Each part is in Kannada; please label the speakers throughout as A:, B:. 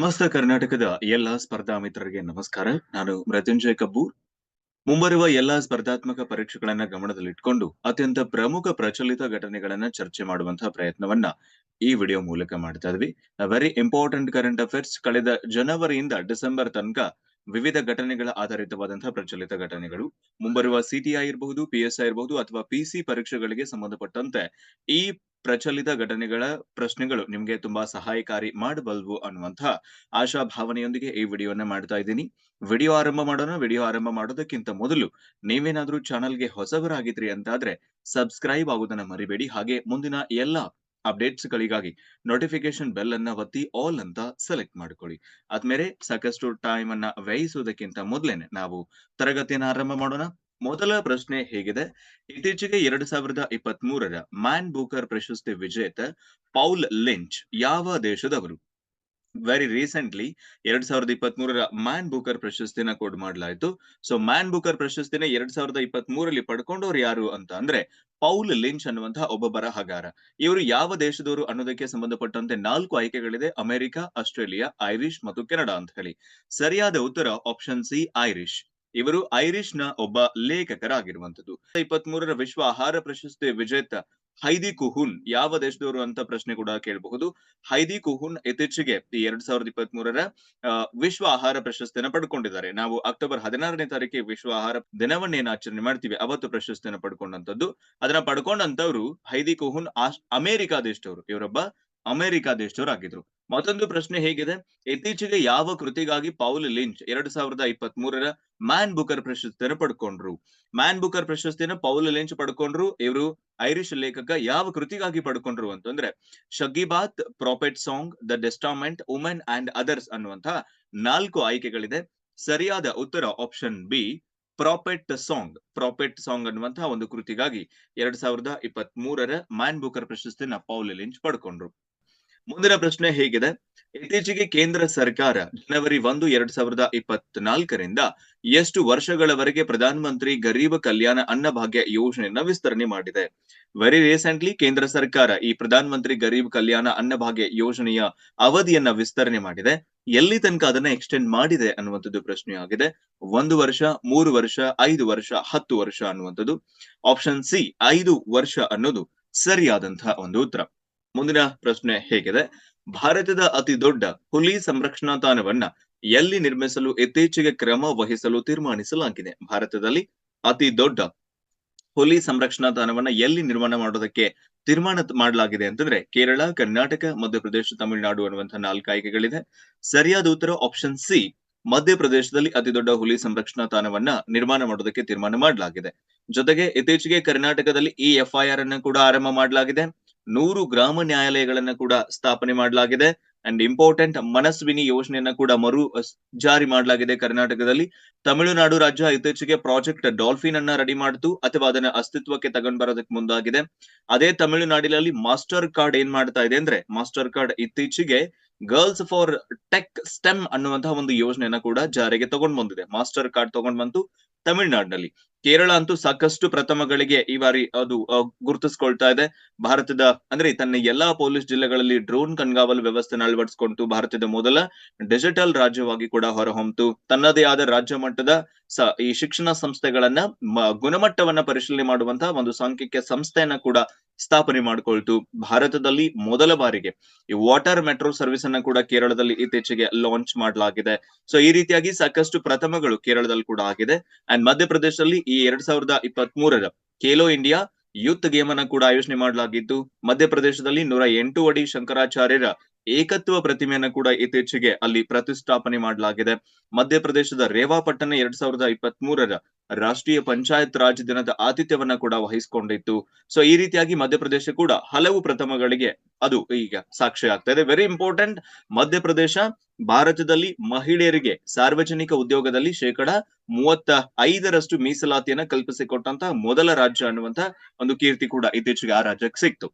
A: ಸಮಸ್ತ ಕರ್ನಾಟಕದ ಎಲ್ಲಾ ಸ್ಪರ್ಧಾ ಮಿತ್ರರಿಗೆ ನಮಸ್ಕಾರ. ನಾನು ಮೃತ್ಯುಂಜಯ ಕಬ್ಬೂರ್. ಮುಂಬರುವ ಎಲ್ಲಾ ಸ್ಪರ್ಧಾತ್ಮಕ ಪರೀಕ್ಷೆಗಳನ್ನ ಗಮನದಲ್ಲಿಟ್ಕೊಂಡು ಅತ್ಯಂತ ಪ್ರಮುಖ ಪ್ರಚಲಿತ ಘಟನೆಗಳನ್ನ ಚರ್ಚೆ ಮಾಡುವಂತಹ ಪ್ರಯತ್ನವನ್ನ ಈ ವಿಡಿಯೋ ಮೂಲಕ ಮಾಡ್ತಾ ಇದ್ವಿ. ವೆರಿ ಇಂಪಾರ್ಟೆಂಟ್ ಕರೆಂಟ್ ಅಫೇರ್ಸ್ ಕಳೆದ ಜನವರಿಯಿಂದ ಡಿಸೆಂಬರ್ ತನಕ ವಿವಿಧ ಘಟನೆಗಳ ಆಧಾರಿತವಾದಂತಹ ಪ್ರಚಲಿತ ಘಟನೆಗಳು. ಮುಂಬರುವ ಸಿಟಿಐ ಇರಬಹುದು ಪಿ ಎಸ್ ಐ ಇರಬಹುದು ಅಥವಾ ಪಿ ಸಿ ಪರೀಕ್ಷೆಗಳಿಗೆ ಸಂಬಂಧಪಟ್ಟಂತೆ ಈ ಪ್ರಚಲಿತ ಘಟನೆಗಳ ಪ್ರಶ್ನೆಗಳು ನಿಮ್ಗೆ ತುಂಬಾ ಸಹಾಯಕಾರಿ ಮಾಡಬಲ್ವು ಅನ್ನುವಂತಹ ಆಶಾ ಭಾವನೆಯೊಂದಿಗೆ ಈ ವಿಡಿಯೋನ ಮಾಡ್ತಾ ಇದ್ದೀನಿ. ವಿಡಿಯೋ ಆರಂಭ ಮಾಡೋಣ, ವಿಡಿಯೋ ಆರಂಭ ಮಾಡೋದಕ್ಕಿಂತ ಮೊದಲು ನೀವೇನಾದ್ರೂ ಚಾನಲ್ಗೆ ಹೊಸಬರಾಗಿದ್ರಿ ಅಂತಾದ್ರೆ ಸಬ್ಸ್ಕ್ರೈಬ್ ಆಗೋದನ್ನ ಮರಿಬೇಡಿ. ಹಾಗೆ ಮುಂದಿನ ಎಲ್ಲಾ ಅಪ್ಡೇಟ್ಸ್ ಗಳಿಗಾಗಿ ನೋಟಿಫಿಕೇಶನ್ ಬೆಲ್ ಅನ್ನ ಒತ್ತಿ ಆಲ್ ಅಂತ ಸೆಲೆಕ್ಟ್ ಮಾಡ್ಕೊಳ್ಳಿ. ಆದ್ಮೇಲೆ ಸಾಕಷ್ಟು ಟೈಮ್ ಅನ್ನ ವ್ಯಯಿಸೋದಕ್ಕಿಂತ ಮೊದ್ಲೇನೆ ನಾವು ತರಗತಿಯನ್ನ ಆರಂಭ ಮಾಡೋಣ. ಮೊದಲ ಪ್ರಶ್ನೆ ಹೇಗಿದೆ. ಇತ್ತೀಚೆಗೆ ಎರಡ್ ಸಾವಿರದ ಇಪ್ಪತ್ತ್ ಮೂರರ ಮ್ಯಾನ್ ಬೂಕರ್ ಪ್ರಶಸ್ತಿ ವಿಜೇತ ಪೌಲ್ ಲಿಂಚ್ ಯಾವ ದೇಶದವರು? ವೆರಿ ರೀಸೆಂಟ್ಲಿ ಎರಡ್ ಸಾವಿರದ ಇಪ್ಪತ್ತ್ ಮೂರರ ಮ್ಯಾನ್ ಬೂಕರ್ ಪ್ರಶಸ್ತಿನ ಕೋಡ್ ಮಾಡಲಾಯಿತು. ಸೊ ಮ್ಯಾನ್ ಬೂಕರ್ ಪ್ರಶಸ್ತಿನ ಎರಡ್ ಸಾವಿರದ ಇಪ್ಪತ್ತ್ ಮೂರಲ್ಲಿ ಪಡ್ಕೊಂಡವ್ರು ಯಾರು ಅಂತ ಅಂದ್ರೆ ಪೌಲ್ ಲಿಂಚ್ ಅನ್ನುವಂತಹ ಒಬ್ಬ ಬರಹಗಾರ ಇವರು ಯಾವ ದೇಶದವರು ಅನ್ನೋದಕ್ಕೆ ಸಂಬಂಧಪಟ್ಟಂತೆ ನಾಲ್ಕು ಆಯ್ಕೆಗಳಿದೆ. ಅಮೆರಿಕ, ಆಸ್ಟ್ರೇಲಿಯಾ, ಐರಿಷ್ ಮತ್ತು ಕೆನಡಾ ಅಂತ ಹೇಳಿ. ಸರಿಯಾದ ಉತ್ತರ ಆಪ್ಷನ್ ಸಿ ಐರಿಷ್. ಇವರು ಐರಿಷ್ನ ಒಬ್ಬ ಲೇಖಕರಾಗಿರುವಂತದ್ದು ಇಪ್ಪತ್ತ್ ಮೂರರ ವಿಶ್ವ ಆಹಾರ ಪ್ರಶಸ್ತಿ ವಿಜೇತ ಹೈದಿ ಕುಹುನ್ ಯಾವ ದೇಶದವರು ಅಂತ ಪ್ರಶ್ನೆ ಕೂಡ ಕೇಳಬಹುದು. ಹೈದಿ ಕುಹುನ್ ಇತ್ತೀಚೆಗೆ ಈ ಎರಡ್ ಸಾವಿರದ ಇಪ್ಪತ್ತ್ ಮೂರರ ವಿಶ್ವ ಆಹಾರ ಪ್ರಶಸ್ತಿಯನ್ನು ಪಡ್ಕೊಂಡಿದ್ದಾರೆ. ನಾವು ಅಕ್ಟೋಬರ್ ಹದಿನಾರನೇ ತಾರೀಕಿಗೆ ವಿಶ್ವ ಆಹಾರ ದಿನವನ್ನೇನು ಆಚರಣೆ ಮಾಡ್ತೀವಿ, ಅವತ್ತು ಪ್ರಶಸ್ತಿಯನ್ನು ಪಡ್ಕೊಂಡಂತದ್ದು ಅದನ್ನ ಪಡ್ಕೊಂಡಂತವ್ರು ಹೈದಿ ಕುಹುನ್ ಅಮೆರಿಕಾ ದೇಶದವರು. ಇವರೊಬ್ಬ ಅಮೆರಿಕ ದೇಶದವರು ಆಗಿದ್ರು. ಮತ್ತೊಂದು ಪ್ರಶ್ನೆ ಹೇಗಿದೆ? ಇತ್ತೀಚೆಗೆ ಯಾವ ಕೃತಿಗಾಗಿ ಪೌಲ್ ಲಿಂಚ್ ಎರಡ್ ಸಾವಿರದ ಇಪ್ಪತ್ತ್ ಮೂರರ ಮ್ಯಾನ್ ಬುಕರ್ ಪ್ರಶಸ್ತಿಯನ್ನು ಪಡ್ಕೊಂಡ್ರು? ಮ್ಯಾನ್ ಬುಕರ್ ಪ್ರಶಸ್ತಿಯನ್ನು ಪೌಲ್ ಲಿಂಚ್ ಪಡ್ಕೊಂಡ್ರು? ಇವರು ಐರಿಷ್ ಲೇಖಕ ಯಾವ ಕೃತಿಗಾಗಿ ಪಡ್ಕೊಂಡ್ರು ಅಂತಂದ್ರೆ ಶಗಿಬಾತ್ prophet song, the testament women and others ಅನ್ನುವಂತಹ ನಾಲ್ಕು ಆಯ್ಕೆಗಳಿದೆ. ಸರಿಯಾದ ಉತ್ತರ option B prophet song. Prophet song ಅನ್ನುವಂತಹ ಒಂದು ಕೃತಿಗಾಗಿ ಎರಡ್ ಸಾವಿರದ ಇಪ್ಪತ್ತ್ ಮೂರರ ಮ್ಯಾನ್ ಬುಕರ್ ಪ್ರಶಸ್ತಿನ ಪೌಲ್ ಲಿಂಚ್ ಪಡ್ಕೊಂಡ್ರು. ಮುಂದಿನ ಪ್ರಶ್ನೆ ಹೇಗಿದೆ. ಇತ್ತೀಚೆಗೆ ಕೇಂದ್ರ ಸರ್ಕಾರ ಜನವರಿ ಒಂದು, ಎರಡ್ ಸಾವಿರದ ಇಪ್ಪತ್ನಾಲ್ಕರಿಂದ ಎಷ್ಟು ವರ್ಷಗಳವರೆಗೆ ಪ್ರಧಾನ ಮಂತ್ರಿ ಗರೀಬ್ ಕಲ್ಯಾಣ ಅನ್ನಭಾಗ್ಯ ಯೋಜನೆಯನ್ನ ವಿಸ್ತರಣೆ ಮಾಡಿದೆ. ವೆರಿ ರೀಸೆಂಟ್ಲಿ ಕೇಂದ್ರ ಸರ್ಕಾರ ಈ ಪ್ರಧಾನ ಮಂತ್ರಿ ಗರೀಬ್ ಕಲ್ಯಾಣ ಅನ್ನಭಾಗ್ಯ ಯೋಜನೆಯ ಅವಧಿಯನ್ನ ವಿಸ್ತರಣೆ ಮಾಡಿದೆ. ಎಲ್ಲಿ ತನಕ ಅದನ್ನ ಎಕ್ಸ್ಟೆಂಡ್ ಮಾಡಿದೆ ಅನ್ನುವಂಥದ್ದು ಪ್ರಶ್ನೆ ಆಗಿದೆ ಒಂದು ವರ್ಷ, ಮೂರು ವರ್ಷ, ಐದು ವರ್ಷ, ಹತ್ತು ವರ್ಷ ಅನ್ನುವಂಥದ್ದು. ಆಪ್ಷನ್ ಸಿ ಐದು ವರ್ಷ ಅನ್ನೋದು ಸರಿಯಾದಂತಹ ಒಂದು ಉತ್ತರ. ಮುಂದಿನ ಪ್ರಶ್ನೆ ಹೇಗಿದೆ. ಭಾರತದ ಅತಿ ದೊಡ್ಡ ಹುಲಿ ಸಂರಕ್ಷಣಾ ತಾಣವನ್ನ ಎಲ್ಲಿ ನಿರ್ಮಿಸಲು ಇತ್ತೀಚೆಗೆ ಕ್ರಮ ವಹಿಸಲು ತೀರ್ಮಾನಿಸಲಾಗಿದೆ. ಭಾರತದಲ್ಲಿ ಅತಿ ದೊಡ್ಡ ಹುಲಿ ಸಂರಕ್ಷಣಾ ತಾಣವನ್ನ ಎಲ್ಲಿ ನಿರ್ಮಾಣ ಮಾಡೋದಕ್ಕೆ ತೀರ್ಮಾನ ಮಾಡಲಾಗಿದೆ ಅಂತಂದ್ರೆ ಕೇರಳ, ಕರ್ನಾಟಕ, ಮಧ್ಯಪ್ರದೇಶ, ತಮಿಳುನಾಡು ಅನ್ನುವಂತಹ ನಾಲ್ಕು ಆಯ್ಕೆಗಳಿದೆ. ಸರಿಯಾದ ಉತ್ತರ ಆಪ್ಷನ್ ಸಿ ಮಧ್ಯಪ್ರದೇಶದಲ್ಲಿ ಅತಿ ದೊಡ್ಡ ಹುಲಿ ಸಂರಕ್ಷಣಾ ತಾಣವನ್ನ ನಿರ್ಮಾಣ ಮಾಡೋದಕ್ಕೆ ತೀರ್ಮಾನ ಮಾಡಲಾಗಿದೆ. ಜೊತೆಗೆ ಇತ್ತೀಚೆಗೆ ಕರ್ನಾಟಕದಲ್ಲಿ ಈ ಎಫ್ಐಆರ್ ಅನ್ನು ಕೂಡ ಆರಂಭ ಮಾಡಲಾಗಿದೆ. ನೂರು ಗ್ರಾಮ ನ್ಯಾಯಾಲಯಗಳನ್ನ ಕೂಡ ಸ್ಥಾಪನೆ ಮಾಡಲಾಗಿದೆ. ಅಂಡ್ ಇಂಪಾರ್ಟೆಂಟ್ ಮನಸ್ವಿನಿ ಯೋಜನೆಯನ್ನ ಕೂಡ ಮರು ಜಾರಿ ಮಾಡಲಾಗಿದೆ ಕರ್ನಾಟಕದಲ್ಲಿ. ತಮಿಳುನಾಡು ರಾಜ್ಯ ಇತ್ತೀಚೆಗೆ ಪ್ರಾಜೆಕ್ಟ್ ಡಾಲ್ಫಿನ್ ಅನ್ನ ರೆಡಿ ಮಾಡಿತು, ಅಥವಾ ಅದನ್ನ ಅಸ್ತಿತ್ವಕ್ಕೆ ತಗೊಂಡ್ ಬರೋದಕ್ಕೆ ಮುಂದಾಗಿದೆ. ಅದೇ ತಮಿಳುನಾಡಿನಲ್ಲಿ ಮಾಸ್ಟರ್ ಕಾರ್ಡ್ ಏನ್ ಮಾಡ್ತಾ ಇದೆ ಅಂದ್ರೆ, ಮಾಸ್ಟರ್ ಕಾರ್ಡ್ ಇತ್ತೀಚೆಗೆ ಗರ್ಲ್ಸ್ ಫಾರ್ ಟೆಕ್ ಸ್ಟೆಮ್ ಅನ್ನುವಂತಹ ಒಂದು ಯೋಜನೆಯನ್ನ ಕೂಡ ಜಾರಿಗೆ ತಗೊಂಡ್ ಬಂದಿದೆ. ಮಾಸ್ಟರ್ ಕಾರ್ಡ್ ತಗೊಂಡ್ ಬಂತು ತಮಿಳುನಾಡಿನಲ್ಲಿ. ಕೇರಳ ಅಂತೂ ಸಾಕಷ್ಟು ಪ್ರಥಮಗಳಿಗೆ ಈ ಬಾರಿ ಅದು ಗುರುತಿಸ್ಕೊಳ್ತಾ ಇದೆ. ಭಾರತದ, ಅಂದ್ರೆ ತನ್ನ ಎಲ್ಲಾ ಪೊಲೀಸ್ ಜಿಲ್ಲೆಗಳಲ್ಲಿ ಡ್ರೋನ್ ಕಣ್ಗಾವಲು ವ್ಯವಸ್ಥೆನ ಅಳವಡಿಸಿಕೊಂಡು ಭಾರತದ ಮೊದಲ ಡಿಜಿಟಲ್ ರಾಜ್ಯವಾಗಿ ಕೂಡ ಹೊರಹೊಮ್ಮಿತು ತನ್ನದೇ ಆದ ರಾಜ್ಯ ಮಟ್ಟದ ಈ ಶಿಕ್ಷಣ ಸಂಸ್ಥೆಗಳನ್ನ ಗುಣಮಟ್ಟವನ್ನ ಪರಿಶೀಲನೆ ಮಾಡುವಂತಹ ಒಂದು ಸಾಂಖ್ಯಿಕ ಸಂಸ್ಥೆಯನ್ನ ಕೂಡ ಸ್ಥಾಪನೆ ಮಾಡಿಕೊಳ್ತು ಭಾರತದಲ್ಲಿ ಮೊದಲ ಬಾರಿಗೆ. ಈ ವಾಟರ್ ಮೆಟ್ರೋ ಸರ್ವಿಸ್ ಅನ್ನ ಕೂಡ ಕೇರಳದಲ್ಲಿ ಇತ್ತೀಚೆಗೆ ಲಾಂಚ್ ಮಾಡಲಾಗಿದೆ. ಸೊ ಈ ರೀತಿಯಾಗಿ ಸಾಕಷ್ಟು ಪ್ರಥಮಗಳು ಕೇರಳದಲ್ಲಿ ಕೂಡ ಆಗಿದೆ. ಅಂಡ್ ಮಧ್ಯಪ್ರದೇಶದಲ್ಲಿ ಈ ಎರಡ್ ಸಾವಿರದ ಇಪ್ಪತ್ತ್ ಮೂರರ ಖೇಲೋ ಇಂಡಿಯಾ ಯೂತ್ ಗೇಮ್ ಅನ್ನ ಕೂಡ ಆಯೋಜನೆ ಮಾಡಲಾಗಿದ್ದು, ಮಧ್ಯಪ್ರದೇಶದಲ್ಲಿ ನೂರ ಎಂಟು ಅಡಿ ಶಂಕರಾಚಾರ್ಯರ ಏಕತ್ವ ಪ್ರತಿಮೆಯನ್ನು ಕೂಡ ಇತ್ತೀಚೆಗೆ ಅಲ್ಲಿ ಪ್ರತಿಷ್ಠಾಪನೆ ಮಾಡಲಾಗಿದೆ. ಮಧ್ಯಪ್ರದೇಶದ ರೇವಾಪಟ್ಟಣ ಎರಡ್ ಸಾವಿರದ ಇಪ್ಪತ್ತ್ ಮೂರರ ರಾಷ್ಟ್ರೀಯ ಪಂಚಾಯತ್ ರಾಜ್ ದಿನದ ಆತಿಥ್ಯವನ್ನ ಕೂಡ ವಹಿಸಿಕೊಂಡಿತ್ತು. ಸೊ ಈ ರೀತಿಯಾಗಿ ಮಧ್ಯಪ್ರದೇಶ ಕೂಡ ಹಲವು ಪ್ರಥಮಗಳಿಗೆ ಅದು ಈಗ ಸಾಕ್ಷಿ ಆಗ್ತಾ ಇದೆ ವೆರಿ ಇಂಪಾರ್ಟೆಂಟ್ ಮಧ್ಯಪ್ರದೇಶ ಭಾರತದಲ್ಲಿ ಮಹಿಳೆಯರಿಗೆ ಸಾರ್ವಜನಿಕ ಉದ್ಯೋಗದಲ್ಲಿ ಶೇಕಡ ಮೂವತ್ತ ಐದರಷ್ಟು ಮೀಸಲಾತಿಯನ್ನ ಕಲ್ಪಿಸಿಕೊಟ್ಟಂತಹ ಮೊದಲ ರಾಜ್ಯ ಅನ್ನುವಂತ ಒಂದು ಕೀರ್ತಿ ಕೂಡ ಇತ್ತೀಚೆಗೆ ಆ ರಾಜ್ಯಕ್ಕೆ ಸಿಕ್ತು.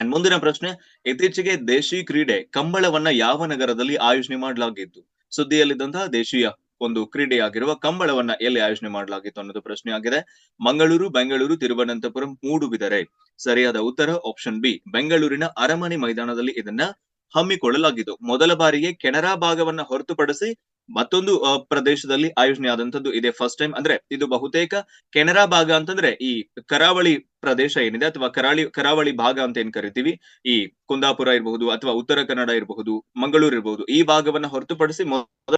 A: ಅಂಡ್ ಮುಂದಿನ ಪ್ರಶ್ನೆ, ಇತ್ತೀಚೆಗೆ ದೇಶಿ ಕ್ರೀಡೆ ಕಂಬಳವನ್ನ ಯಾವ ನಗರದಲ್ಲಿ ಆಯೋಜನೆ ಮಾಡಲಾಗಿತ್ತು? ಸುದ್ದಿಯಲ್ಲಿದ್ದಂತಹ ದೇಶೀಯ ಒಂದು ಕ್ರೀಡೆಯಾಗಿರುವ ಕಂಬಳವನ್ನ ಎಲ್ಲಿ ಆಯೋಜನೆ ಮಾಡಲಾಗಿತ್ತು ಅನ್ನೋದು ಪ್ರಶ್ನೆ ಆಗಿದೆ. ಮಂಗಳೂರು, ಬೆಂಗಳೂರು, ತಿರುವನಂತಪುರಂ ಮೂಡುಬಿದರೆ ಸರಿಯಾದ ಉತ್ತರ ಆಪ್ಷನ್ ಬಿ ಬೆಂಗಳೂರಿನ ಅರಮನೆ ಮೈದಾನದಲ್ಲಿ ಇದನ್ನ ಹಮ್ಮಿಕೊಳ್ಳಲಾಗಿತ್ತು. ಮೊದಲ ಬಾರಿಗೆ ಕೆನರಾ ಭಾಗವನ್ನ ಹೊರತುಪಡಿಸಿ ಮತ್ತೊಂದು ಪ್ರದೇಶದಲ್ಲಿ ಆಯೋಜನೆ ಆದಂತದ್ದು ಇದೆ ಫಸ್ಟ್ ಟೈಮ್ ಅಂದ್ರೆ ಇದು ಬಹುತೇಕ ಕೆನರಾ ಭಾಗ ಅಂತಂದ್ರೆ ಈ ಕರಾವಳಿ ಪ್ರದೇಶ ಏನಿದೆ ಅಥವಾ ಕರಾಳಿ, ಕರಾವಳಿ ಭಾಗ ಅಂತ ಏನ್ ಕರಿತೀವಿ? ಈ ಕುಂದಾಪುರ ಇರಬಹುದು ಅಥವಾ ಉತ್ತರ ಕನ್ನಡ ಇರಬಹುದು, ಮಂಗಳೂರು ಇರಬಹುದು. ಈ ಭಾಗವನ್ನ ಹೊರತುಪಡಿಸಿ ಮೊದಲ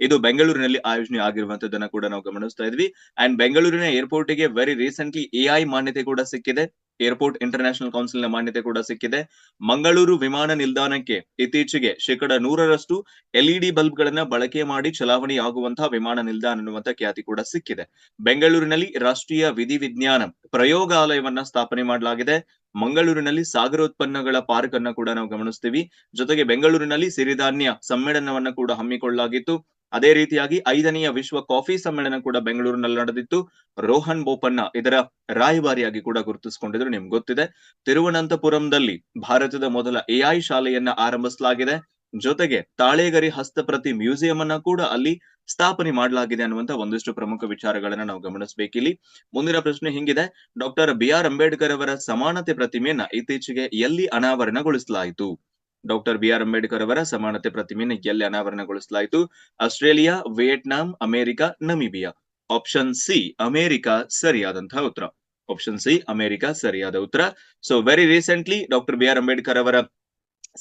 A: ಇದು ಬೆಂಗಳೂರಿನಲ್ಲಿ ಆಯೋಜನೆ ಆಗಿರುವಂತದ್ದನ್ನ ಕೂಡ ನಾವು ಗಮನಿಸ್ತಾ ಇದ್ವಿ. ಅಂಡ್ ಬೆಂಗಳೂರಿನ ಏರ್ಪೋರ್ಟ್ಗೆ ವೆರಿ ರೀಸೆಂಟ್ಲಿ ಎಐ ಮಾನ್ಯತೆ ಕೂಡ ಸಿಕ್ಕಿದೆ. ಏರ್ಪೋರ್ಟ್ ಇಂಟರ್ನ್ಯಾಷನಲ್ ಕೌನ್ಸಿಲ್ನ ಮಾನ್ಯತೆ ಕೂಡ ಸಿಕ್ಕಿದೆ. ಮಂಗಳೂರು ವಿಮಾನ ನಿಲ್ದಾಣಕ್ಕೆ ಇತ್ತೀಚೆಗೆ ಶೇಕಡ ನೂರರಷ್ಟು ಎಲ್ಇಡಿ ಬಲ್ಬ್ ಗಳನ್ನ ಬಳಕೆ ಮಾಡಿ ಚಲಾವಣೆ ಆಗುವಂತಹ ವಿಮಾನ ನಿಲ್ದಾಣ ಅನ್ನುವಂತ ಖ್ಯಾತಿ ಕೂಡ ಸಿಕ್ಕಿದೆ. ಬೆಂಗಳೂರಿನಲ್ಲಿ ರಾಷ್ಟ್ರೀಯ ವಿಧಿವಿಜ್ಞಾನ ಪ್ರಯೋಗಾಲಯವನ್ನ ಸ್ಥಾಪನೆ ಮಾಡಲಾಗಿದೆ. ಮಂಗಳೂರಿನಲ್ಲಿ ಸಾಗರ ಉತ್ಪನ್ನಗಳ ಪಾರ್ಕ್ ಅನ್ನ ಕೂಡ ನಾವು ಗಮನಿಸ್ತೀವಿ. ಜೊತೆಗೆ ಬೆಂಗಳೂರಿನಲ್ಲಿ ಸಿರಿಧಾನ್ಯ ಸಮ್ಮೇಳನವನ್ನ ಕೂಡ ಹಮ್ಮಿಕೊಳ್ಳಲಾಗಿತ್ತು. ಅದೇ ರೀತಿಯಾಗಿ ಐದನೆಯ ವಿಶ್ವ ಕಾಫಿ ಸಮ್ಮೇಳನ ಕೂಡ ಬೆಂಗಳೂರಿನಲ್ಲಿ ನಡೆದಿತ್ತು. ರೋಹನ್ ಬೋಪಣ್ಣ ಇದರ ರಾಯಭಾರಿಯಾಗಿ ಕೂಡ ಗುರುತಿಸಿಕೊಂಡಿದ್ರು, ನಿಮ್ಗೆ ಗೊತ್ತಿದೆ. ತಿರುವನಂತಪುರಂದಲ್ಲಿ ಭಾರತದ ಮೊದಲ ಎಐ ಶಾಲೆಯನ್ನ ಆರಂಭಿಸಲಾಗಿದೆ. ಜೊತೆಗೆ ತಾಳೆಗರಿ ಹಸ್ತಪ್ರತಿ ಮ್ಯೂಸಿಯಂ ಅನ್ನ ಕೂಡ ಅಲ್ಲಿ ಸ್ಥಾಪನೆ ಮಾಡಲಾಗಿದೆ ಅನ್ನುವಂತ ಒಂದಿಷ್ಟು ಪ್ರಮುಖ ವಿಚಾರಗಳನ್ನ ನಾವು ಗಮನಿಸಬೇಕಿಲ್ಲಿ. ಮುಂದಿನ ಪ್ರಶ್ನೆ ಹಿಂಗಿದೆ. ಡಾಕ್ಟರ್ ಬಿ ಆರ್ ಅಂಬೇಡ್ಕರ್ ಅವರ ಸಮಾನತೆ ಪ್ರತಿಮೆಯನ್ನ ಇತ್ತೀಚೆಗೆ ಎಲ್ಲಿ ಅನಾವರಣಗೊಳಿಸಲಾಯಿತು? ಡಾಕ್ಟರ್ ಬಿ ಆರ್ ಅಂಬೇಡ್ಕರ್ ಅವರ ಸಮಾನತೆ ಪ್ರತಿಮೆಯನ್ನು ಎಲ್ಲಿ ಅನಾವರಣಗೊಳಿಸಲಾಯಿತು? Australia, Vietnam, America, Namibia. Option C, America ಸರಿಯಾದಂತಹ ಉತ್ತರ. ಆಪ್ಷನ್ ಸಿ, ಅಮೆರಿಕ, ಸರಿಯಾದ ಉತ್ತರ. So very recently doctor B R Ambedkar ಅವರ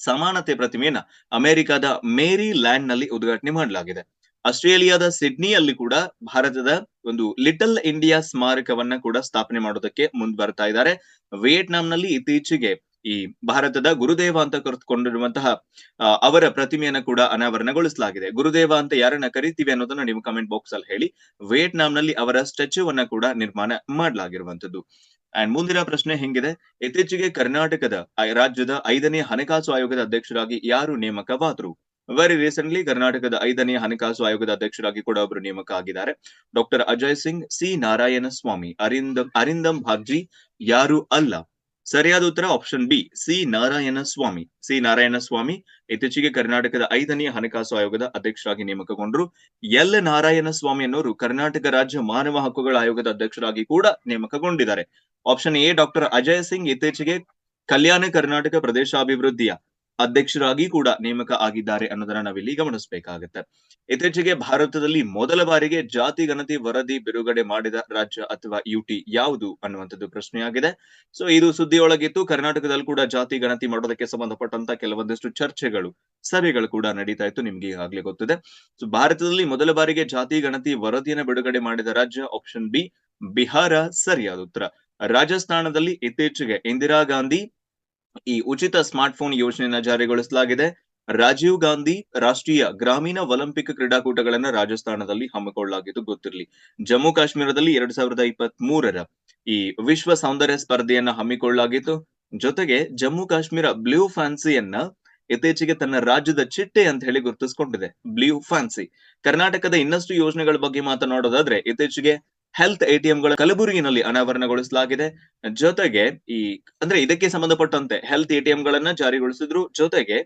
A: ಸಮಾನತೆ ಪ್ರತಿಮೆಯನ್ನ ಅಮೆರಿಕದ ಮೇರಿ ಲ್ಯಾಂಡ್ನಲ್ಲಿ ಉದ್ಘಾಟನೆ ಮಾಡಲಾಗಿದೆ. ಆಸ್ಟ್ರೇಲಿಯಾದ ಸಿಡ್ನಿಯಲ್ಲಿ ಕೂಡ ಭಾರತದ ಒಂದು ಲಿಟಲ್ ಇಂಡಿಯಾ ಸ್ಮಾರಕವನ್ನ ಕೂಡ ಸ್ಥಾಪನೆ ಮಾಡೋದಕ್ಕೆ ಮುಂದ್ ಬರ್ತಾ ಇದ್ದಾರೆ. ವಿಯೆಟ್ನಾಂನಲ್ಲಿ ಇತ್ತೀಚೆಗೆ ಈ ಭಾರತದ ಗುರುದೇವ ಅಂತ ಕರೆದುಕೊಂಡಿರುವಂತಹ ಅವರ ಪ್ರತಿಮೆಯನ್ನ ಕೂಡ ಅನಾವರಣಗೊಳಿಸಲಾಗಿದೆ. ಗುರುದೇವ ಅಂತ ಯಾರನ್ನ ಕರಿತೀವಿ ಅನ್ನೋದನ್ನ ನೀವು ಕಮೆಂಟ್ ಬಾಕ್ಸ್ ಅಲ್ಲಿ ಹೇಳಿ, ವಿಯೆಟ್ನಾಂನಲ್ಲಿ ಅವರ ಸ್ಟ್ಯಾಚ್ಯೂವನ್ನ ಕೂಡ ನಿರ್ಮಾಣ ಮಾಡಲಾಗಿರುವಂತದ್ದು ಅಂಡ್ ಮುಂದಿನ ಪ್ರಶ್ನೆ ಹೆಂಗಿದೆ? ಇತ್ತೀಚೆಗೆ ಕರ್ನಾಟಕದ ರಾಜ್ಯದ ಐದನೇ ಹಣಕಾಸು ಆಯೋಗದ ಅಧ್ಯಕ್ಷರಾಗಿ ಯಾರು ನೇಮಕವಾದ್ರು? ವೆರಿ ರೀಸೆಂಟ್ಲಿ ಕರ್ನಾಟಕದ ಐದನೇ ಹಣಕಾಸು ಆಯೋಗದ ಅಧ್ಯಕ್ಷರಾಗಿ ಕೂಡ ಒಬ್ಬರು ನೇಮಕ ಆಗಿದ್ದಾರೆ ಡಾಕ್ಟರ್ ಅಜಯ್ ಸಿಂಗ್ ಸಿ ನಾರಾಯಣ ಸ್ವಾಮಿ ಅರಿಂದಂ ಅರಿಂದಂ ಭಾಗ್ಜಿ ಯಾರು ಅಲ್ಲ? ಸರಿಯಾದ ಉತ್ತರ option B C Narayana Swamy C Narayana Swamy ಇತ್ತೀಚೆಗೆ ಕರ್ನಾಟಕದ ಐದನೇ ಹಣಕಾಸು ಆಯೋಗದ ಅಧ್ಯಕ್ಷರಾಗಿ ನೇಮಕಗೊಂಡರು. ಎಲ್. ನಾರಾಯಣ ಸ್ವಾಮಿ ಅನ್ನೋರು ಕರ್ನಾಟಕ ರಾಜ್ಯ ಮಾನವ ಹಕ್ಕುಗಳ ಆಯೋಗದ ಅಧ್ಯಕ್ಷರಾಗಿ ಕೂಡ ನೇಮಕಗೊಂಡಿದ್ದಾರೆ. Option A doctor Ajay Singh ಇತ್ತೀಚೆಗೆ ಕಲ್ಯಾಣ ಕರ್ನಾಟಕ ಪ್ರದೇಶಾಭಿವೃದ್ಧಿಯ ಅಧ್ಯಕ್ಷರಾಗಿ ಕೂಡ ನೇಮಕ ಆಗಿದ್ದಾರೆ ಅನ್ನೋದನ್ನ ನಾವಿಲ್ಲಿ ಗಮನಿಸಬೇಕಾಗುತ್ತೆ. ಇತ್ತೀಚೆಗೆ ಭಾರತದಲ್ಲಿ ಮೊದಲ ಬಾರಿಗೆ ಜಾತಿ ಗಣತಿ ವರದಿ ಬಿಡುಗಡೆ ಮಾಡಿದ ರಾಜ್ಯ ಅಥವಾ ಯುಟಿ ಯಾವುದು ಅನ್ನುವಂಥದ್ದು ಪ್ರಶ್ನೆಯಾಗಿದೆ. ಸೊ ಇದು ಸುದ್ದಿಯೊಳಗಿತ್ತು. ಕರ್ನಾಟಕದಲ್ಲಿ ಕೂಡ ಜಾತಿ ಗಣತಿ ಮಾಡೋದಕ್ಕೆ ಸಂಬಂಧಪಟ್ಟಂತ ಕೆಲವೊಂದಿಷ್ಟು ಚರ್ಚೆಗಳು, ಸಭೆಗಳು ಕೂಡ ನಡೀತಾ ಇತ್ತು. ನಿಮ್ಗೆ ಈಗಾಗಲೇ ಗೊತ್ತಿದೆ. ಸೊ ಭಾರತದಲ್ಲಿ ಮೊದಲ ಬಾರಿಗೆ ಜಾತಿ ಗಣತಿ ವರದಿಯನ್ನು ಬಿಡುಗಡೆ ಮಾಡಿದ ರಾಜ್ಯ ಆಪ್ಷನ್ ಬಿ ಬಿಹಾರ ಸರಿಯಾದ ಉತ್ತರ. ರಾಜಸ್ಥಾನದಲ್ಲಿ ಇತ್ತೀಚೆಗೆ ಇಂದಿರಾ ಗಾಂಧಿ ಈ ಉಚಿತ ಸ್ಮಾರ್ಟ್ ಫೋನ್ ಯೋಜನೆಯನ್ನ ಜಾರಿಗೊಳಿಸಲಾಗಿದೆ. ರಾಜೀವ್ ಗಾಂಧಿ ರಾಷ್ಟ್ರೀಯ ಗ್ರಾಮೀಣ ಒಲಿಂಪಿಕ್ ಕ್ರೀಡಾಕೂಟಗಳನ್ನ ರಾಜಸ್ಥಾನದಲ್ಲಿ ಹಮ್ಮಿಕೊಳ್ಳಲಾಗಿದ್ದು ಗೊತ್ತಿರಲಿ. ಜಮ್ಮು ಕಾಶ್ಮೀರದಲ್ಲಿ ಎರಡ್ ಸಾವಿರದ ಈ ವಿಶ್ವ ಸೌಂದರ್ಯ ಸ್ಪರ್ಧೆಯನ್ನ ಹಮ್ಮಿಕೊಳ್ಳಲಾಗಿತ್ತು. ಜೊತೆಗೆ ಜಮ್ಮು ಕಾಶ್ಮೀರ ಬ್ಲೂ ಫ್ಯಾನ್ಸಿಯನ್ನ ಇತ್ತೀಚೆಗೆ ತನ್ನ ರಾಜ್ಯದ ಚಿಟ್ಟೆ ಅಂತ ಹೇಳಿ ಗುರುತಿಸಿಕೊಂಡಿದೆ. Blue fancy. ಕರ್ನಾಟಕದ ಇನ್ನಷ್ಟು ಯೋಜನೆಗಳ ಬಗ್ಗೆ ಮಾತನಾಡೋದಾದ್ರೆ ಇತ್ತೀಚೆಗೆ ಹೆಲ್ತ್ ಎಟಿಎಂಗಳ ಕಲಬುರಗಿನಲ್ಲಿ ಅನಾವರಣಗೊಳಿಸಲಾಗಿದೆ. ಜೊತೆಗೆ ಈ, ಅಂದ್ರೆ ಇದಕ್ಕೆ ಸಂಬಂಧಪಟ್ಟಂತೆ ಹೆಲ್ತ್ ಎಟಿಎಂ ಗಳನ್ನ ಜಾರಿಗೊಳಿಸಿದ್ರು. ಜೊತೆಗೆ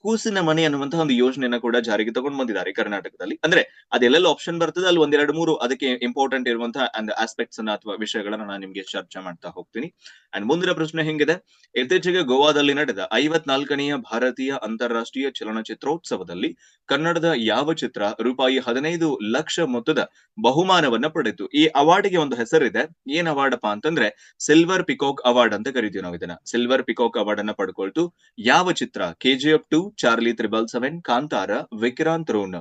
A: ಕೂಸಿನ ಮನೆ ಅನ್ನುವಂತಹ ಒಂದು ಯೋಜನೆಯನ್ನ ಕೂಡ ಜಾರಿಗೆ ತಗೊಂಡು ಬಂದಿದ್ದಾರೆ ಕರ್ನಾಟಕದಲ್ಲಿ. ಅಂದ್ರೆ ಅದೆಲ್ಲೆಲ್ಲ ಆಪ್ಷನ್ ಬರ್ತದೆ. ಅಲ್ಲಿ ಒಂದೆರಡು ಮೂರು ಅದಕ್ಕೆ ಇಂಪಾರ್ಟೆಂಟ್ ಇರುವಂತಹ ಆಸ್ಪೆಕ್ಟ್ಸ್ ಅನ್ನ ಅಥವಾ ವಿಷಯಗಳನ್ನ ನಾನು ನಿಮ್ಗೆ ಚರ್ಚೆ ಮಾಡ್ತಾ ಹೋಗ್ತೀನಿ. ಅಂಡ್ ಮುಂದಿನ ಪ್ರಶ್ನೆ ಹೆಂಗಿದೆ? ಇತ್ತೀಚೆಗೆ ಗೋವಾದಲ್ಲಿ ನಡೆದ ಐವತ್ನಾಲ್ಕನೆಯ ಭಾರತೀಯ ಅಂತಾರಾಷ್ಟ್ರೀಯ ಚಲನಚಿತ್ರೋತ್ಸವದಲ್ಲಿ ಕನ್ನಡದ ಯಾವ ಚಿತ್ರ ರೂಪಾಯಿ ಹದಿನೈದು ಲಕ್ಷ ಮೊತ್ತದ ಬಹುಮಾನವನ್ನ ಪಡೆಯಿತು? ಈ ಅವಾರ್ಡ್ಗೆ ಒಂದು ಹೆಸರಿದೆ. ಏನ್ ಅವಾರ್ಡಪ್ಪ ಅಂತಂದ್ರೆ ಸಿಲ್ವರ್ ಪಿಕಾಕ್ ಅವಾರ್ಡ್ ಅಂತ ಕರಿತೀವಿ ನಾವು ಇದನ್ನ. ಸಿಲ್ವರ್ ಪಿಕಾಕ್ ಅವಾರ್ಡ್ ಅನ್ನ ಪಡ್ಕೊಳ್ತು. ಯಾವ ಚಿತ್ರ? KGF two Charlie triple seven Kantara Vikrant Rona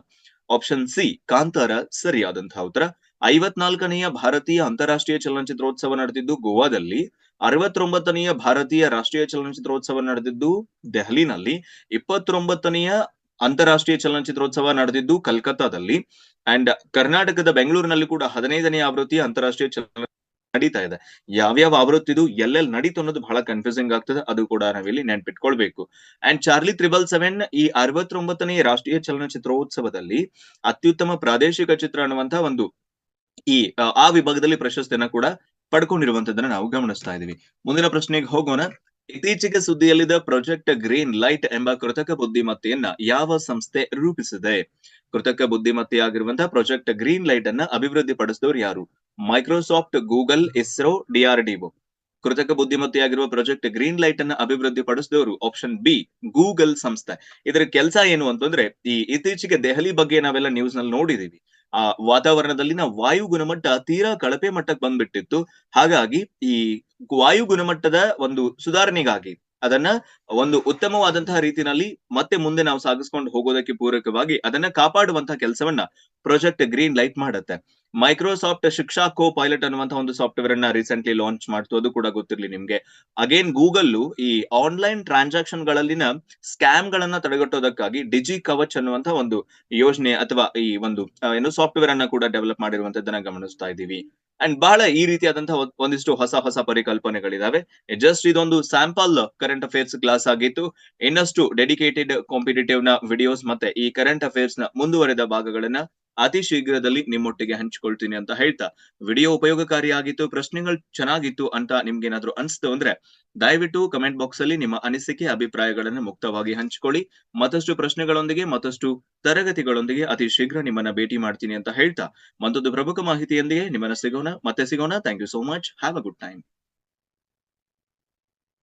A: option C Kantara ಸರಿಯಾದಂತಹ ಉತ್ತರ. ಐವತ್ನಾಲ್ಕನೆಯ ಭಾರತೀಯ ಅಂತಾರಾಷ್ಟ್ರೀಯ ಚಲನಚಿತ್ರೋತ್ಸವ ನಡೆದಿದ್ದು ಗೋವಾದಲ್ಲಿ. ಅರವತ್ತೊಂಬತ್ತನೆಯ ಭಾರತೀಯ ರಾಷ್ಟ್ರೀಯ ಚಲನಚಿತ್ರೋತ್ಸವ ನಡೆದಿದ್ದು ದೆಹಲಿನಲ್ಲಿ. ಇಪ್ಪತ್ತೊಂಬತ್ತನೆಯ ಅಂತಾರಾಷ್ಟ್ರೀಯ ಚಲನಚಿತ್ರೋತ್ಸವ ನಡೆದಿದ್ದು ಕಲ್ಕತ್ತಾದಲ್ಲಿ. ಅಂಡ್ ಕರ್ನಾಟಕದ ಬೆಂಗಳೂರಿನಲ್ಲಿ ಕೂಡ ಹದಿನೈದನೇ ಆವೃತ್ತಿಯ ಅಂತಾರಾಷ್ಟ್ರೀಯ ಚಲನ ನಡೀತಾ ಇದೆ. ಯಾವ್ಯಾವ ಆವೃತ್ತಿದು ಎಲ್ಲೆಲ್ಲಿ ನಡೀತು ಅನ್ನೋದು ಬಹಳ ಕನ್ಫ್ಯೂಸಿಂಗ್ ಆಗ್ತದೆ. ಅದು ಕೂಡ ನಾವಿಲ್ಲಿ ನೆನ್ಪಿಟ್ಕೊಳ್ಬೇಕು. ಅಂಡ್ ಚಾರ್ಲಿ ತ್ರಿಬಲ್ ಸೆವೆನ್ ಈ ಅರವತ್ತೊಂಬತ್ತನೇ ರಾಷ್ಟ್ರೀಯ ಚಲನಚಿತ್ರೋತ್ಸವದಲ್ಲಿ ಅತ್ಯುತ್ತಮ ಪ್ರಾದೇಶಿಕ ಚಿತ್ರ ಅನ್ನುವಂತಹ ಒಂದು ಈ ಆ, ವಿಭಾಗದಲ್ಲಿ ಪ್ರಶಸ್ತಿಯನ್ನ ಕೂಡ ಪಡ್ಕೊಂಡಿರುವಂತದನ್ನ ನಾವು ಗಮನಿಸ್ತಾ ಇದೀವಿ. ಮುಂದಿನ ಪ್ರಶ್ನೆಗೆ ಹೋಗೋಣ. ಇತ್ತೀಚೆಗೆ ಸುದ್ದಿಯಲ್ಲಿದ್ದ ಪ್ರಾಜೆಕ್ಟ್ ಗ್ರೀನ್ ಲೈಟ್ ಎಂಬ ಕೃತಕ ಬುದ್ಧಿಮತ್ತೆಯನ್ನ ಯಾವ ಸಂಸ್ಥೆ ರೂಪಿಸಿದೆ? ಕೃತಕ ಬುದ್ಧಿಮತ್ತೆಯಾಗಿರುವಂತಹ ಪ್ರಾಜೆಕ್ಟ್ ಗ್ರೀನ್ ಲೈಟ್ ಅನ್ನ ಅಭಿವೃದ್ಧಿ ಪಡಿಸಿದವರು ಯಾರು? ಮೈಕ್ರೋಸಾಫ್ಟ್ ಗೂಗಲ್ ಇಸ್ರೋ ಡಿಆರ್ಡಿಒ ಕೃತಕ ಬುದ್ಧಿಮತ್ತೆಯಾಗಿರುವ ಪ್ರಾಜೆಕ್ಟ್ ಗ್ರೀನ್ ಲೈಟ್ ಅನ್ನು ಅಭಿವೃದ್ಧಿ ಪಡಿಸಿದವರು ಆಪ್ಷನ್ ಬಿ ಗೂಗಲ್ ಸಂಸ್ಥೆ. ಇದರ ಕೆಲಸ ಏನು ಅಂತಂದ್ರೆ, ಈ ಇತ್ತೀಚೆಗೆ ದೆಹಲಿ ಬಗ್ಗೆ ನಾವೆಲ್ಲ ನ್ಯೂಸ್ನಲ್ಲಿ ನೋಡಿದೀವಿ. ಆ ವಾತಾವರಣದಲ್ಲಿನ ವಾಯು ಗುಣಮಟ್ಟ ತೀರಾ ಕಳಪೆ ಮಟ್ಟಕ್ಕೆ ಬಂದ್ಬಿಟ್ಟಿತ್ತು. ಹಾಗಾಗಿ ಈ ವಾಯು ಗುಣಮಟ್ಟದ ಒಂದು ಸುಧಾರಣೆಗಾಗಿ ಅದನ್ನ ಒಂದು ಉತ್ತಮವಾದಂತಹ ರೀತಿನಲ್ಲಿ ಮತ್ತೆ ಮುಂದೆ ನಾವು ಸಾಗಿಸ್ಕೊಂಡು ಹೋಗೋದಕ್ಕೆ ಪೂರಕವಾಗಿ ಅದನ್ನ ಕಾಪಾಡುವಂತಹ ಕೆಲಸವನ್ನ ಪ್ರಾಜೆಕ್ಟ್ ಗ್ರೀನ್ ಲೈಟ್ ಮಾಡುತ್ತೆ. ಮೈಕ್ರೋಸಾಫ್ಟ್ ಶಿಕ್ಷಾ ಕೋ ಪೈಲಟ್ ಅನ್ನುವಂತಹ ಒಂದು ಸಾಫ್ಟ್ವೇರ್ ಅನ್ನ ರೀಸೆಂಟ್ಲಿ ಲಾಂಚ್ ಮಾಡ್ತು. ಅದು ಕೂಡ ಗೊತ್ತಿರಲಿ ನಿಮ್ಗೆ. ಅಗೇನ್ ಗೂಗಲ್ ಈ ಆನ್ಲೈನ್ ಟ್ರಾನ್ಸಾಕ್ಷನ್ ಗಳಲ್ಲಿನ ಸ್ಕ್ಯಾಮ್ ಗಳನ್ನ ತಡೆಗಟ್ಟೋದಕ್ಕಾಗಿ ಡಿಜಿ ಕವಚ್ ಅನ್ನುವಂತಹ ಒಂದು ಯೋಜನೆ ಅಥವಾ ಈ ಒಂದು ಏನು ಸಾಫ್ಟ್ವೇರ್ ಅನ್ನ ಕೂಡ ಡೆವಲಪ್ ಮಾಡಿರುವಂತದ್ದನ್ನ ಗಮನಿಸ್ತಾ ಇದ್ದೀವಿ. ಅಂಡ್ ಬಹಳ ಈ ರೀತಿಯಾದಂತಹ ಒಂದ್- ಒಂದಿಷ್ಟು ಹೊಸ ಹೊಸ ಪರಿಕಲ್ಪನೆಗಳಿದಾವೆ. ಜಸ್ಟ್ ಇದೊಂದು ಸ್ಯಾಂಪಲ್ ಕರೆಂಟ್ ಅಫೇರ್ಸ್ ಕ್ಲಾಸ್ ಆಗಿತ್ತು. ಇನ್ನಷ್ಟು ಡೆಡಿಕೇಟೆಡ್ ಕಾಂಪಿಟೇಟಿವ್ನ ವಿಡಿಯೋಸ್ ಮತ್ತೆ ಈ ಕರೆಂಟ್ ಅಫೇರ್ಸ್ನ ಮುಂದುವರೆದ ಭಾಗಗಳನ್ನ ಅತಿ ಶೀಘ್ರದಲ್ಲಿ ನಿಮ್ಮೊಟ್ಟಿಗೆ ಹಂಚಿಕೊಳ್ತೀನಿ ಅಂತ ಹೇಳ್ತಾ, ವಿಡಿಯೋ ಉಪಯೋಗಕಾರಿಯಾಗಿತ್ತು, ಪ್ರಶ್ನೆಗಳು ಚೆನ್ನಾಗಿತ್ತು ಅಂತ ನಿಮ್ಗೆ ಏನಾದ್ರು ಅನ್ಸ್ತು ಅಂದ್ರೆ, ದಯವಿಟ್ಟು ಕಮೆಂಟ್ ಬಾಕ್ಸ್ ಅಲ್ಲಿ ನಿಮ್ಮ ಅನಿಸಿಕೆ, ಅಭಿಪ್ರಾಯಗಳನ್ನು ಮುಕ್ತವಾಗಿ ಹಂಚಿಕೊಳ್ಳಿ. ಮತ್ತಷ್ಟು ಪ್ರಶ್ನೆಗಳೊಂದಿಗೆ, ಮತ್ತಷ್ಟು ತರಗತಿಗಳೊಂದಿಗೆ ಅತಿ ಶೀಘ್ರ ನಿಮ್ಮನ್ನ ಭೇಟಿ ಮಾಡ್ತೀನಿ ಅಂತ ಹೇಳ್ತಾ, ಮತ್ತೊಂದು ಪ್ರಮುಖ ಮಾಹಿತಿಯೊಂದಿಗೆ ನಿಮ್ಮನ್ನ ಸಿಗೋಣ, ಮತ್ತೆ ಸಿಗೋಣ. Thank you so much have a good time